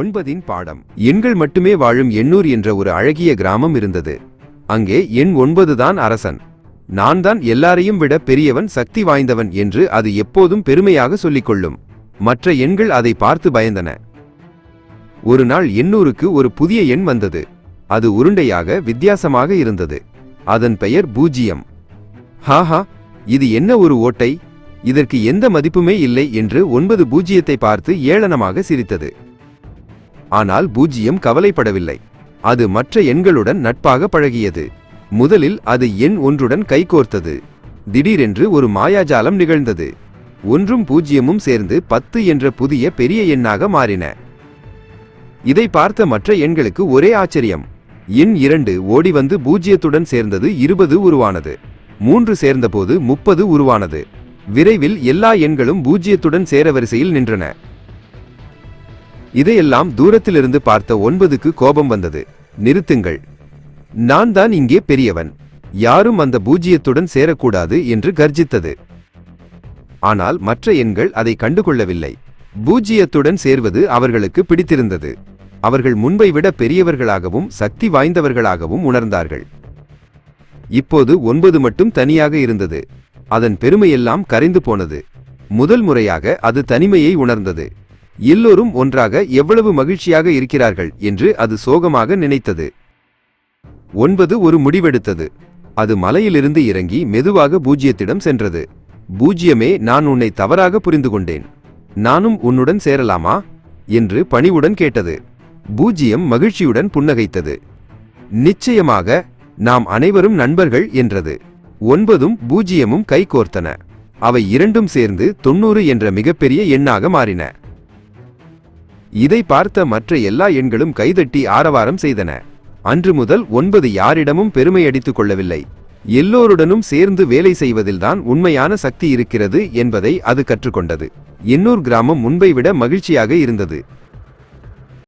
ஒன்பதின் பாடம். எண்கள் மட்டுமே வாழும் எண்ணூர் என்ற ஒரு அழகிய கிராமம் இருந்தது. அங்கே எண் ஒன்பதுதான் அரசன். நான் தான் எல்லாரையும் விட பெரியவன் சக்தி வாய்ந்தவன் என்று அது எப்போதும் பெருமையாக சொல்லிக்கொள்ளும். மற்ற எண்கள் அதை பார்த்து பயந்தன. ஒரு நாள் எண்ணூருக்கு ஒரு புதிய எண் வந்தது. அது உருண்டையாக வித்தியாசமாக இருந்தது. அதன் பெயர் பூஜ்ஜியம். ஹாஹா இது என்ன ஒரு ஓட்டை? இதற்கு எந்த மதிப்புமே இல்லை என்று ஒன்பது பூஜ்ஜியத்தை பார்த்து ஏளனமாக சிரித்தது. ஆனால் பூஜ்ஜியம் கவலைப்படவில்லை. அது மற்ற எண்களுடன் நட்பாக பழகியது. முதலில் அது எண் ஒன்றுடன் கைகோர்த்தது திடீரென்று ஒரு மாயாஜாலம் நிகழ்ந்தது. ஒன்றும் பூஜ்ஜியமும் சேர்ந்து பத்து என்ற புதிய பெரிய எண்ணாக மாறின. இதை பார்த்த மற்ற எண்களுக்கு ஒரே ஆச்சரியம். எண் இரண்டு ஓடி வந்து பூஜ்ஜியத்துடன் சேர்ந்தது இருபது உருவானது. மூன்று சேர்ந்தபோது முப்பது உருவானது. விரைவில் எல்லா எண்களும் பூஜ்ஜியத்துடன் சேர வரிசையில் நின்றன. இதையெல்லாம் தூரத்திலிருந்து பார்த்த ஒன்பதுக்கு கோபம் வந்தது. நிறுத்துங்கள். நான் தான் இங்கே பெரியவன். யாரும் அந்த பூஜ்ஜியத்துடன் சேரக்கூடாது என்று கர்ஜித்தது. ஆனால் மற்ற எண்கள் அதை கண்டுகொள்ளவில்லை. பூஜ்ஜியத்துடன் சேர்வது அவர்களுக்கு பிடித்திருந்தது. அவர்கள் முன்பை விட பெரியவர்களாகவும் சக்தி வாய்ந்தவர்களாகவும் உணர்ந்தார்கள். இப்போது ஒன்பது மட்டும் தனியாக இருந்தது. அதன் பெருமையெல்லாம் கரைந்து போனது. முதல் முறையாக அது தனிமையை உணர்ந்தது. எல்லோரும் ஒன்றாக எவ்வளவு மகிழ்ச்சியாக இருக்கிறார்கள் என்று அது சோகமாக நினைத்தது. ஒன்பது ஒரு முடிவெடுத்தது. அது மலையிலிருந்து இறங்கி மெதுவாக பூஜ்யத்திடம் சென்றது. பூஜ்யமே நான் உன்னை தவறாக புரிந்து கொண்டேன் நானும் உன்னுடன் சேரலாமா? என்று பணிவுடன் கேட்டது. பூஜ்யம் மகிழ்ச்சியுடன் புன்னகைத்தது. நிச்சயமாக நாம் அனைவரும் நண்பர்கள் என்றது. ஒன்பதும் பூஜ்யமும் கைகோர்த்தன. அவை இரண்டும் சேர்ந்து தொண்ணூறு என்ற மிகப்பெரிய எண்ணாக மாறின. இதை பார்த்த மற்ற எல்லா எண்களும் கைதட்டி ஆரவாரம் செய்தன. அன்று முதல் ஒன்பது யாரிடமும் பெருமையடித்துக் கொள்ளவில்லை. எல்லோருடனும் சேர்ந்து வேலை செய்வதில்தான் உண்மையான சக்தி இருக்கிறது என்பதை அது கற்றுக்கொண்டது. எண்ணூர் கிராமம் முன்பை விட மகிழ்ச்சியாக இருந்தது.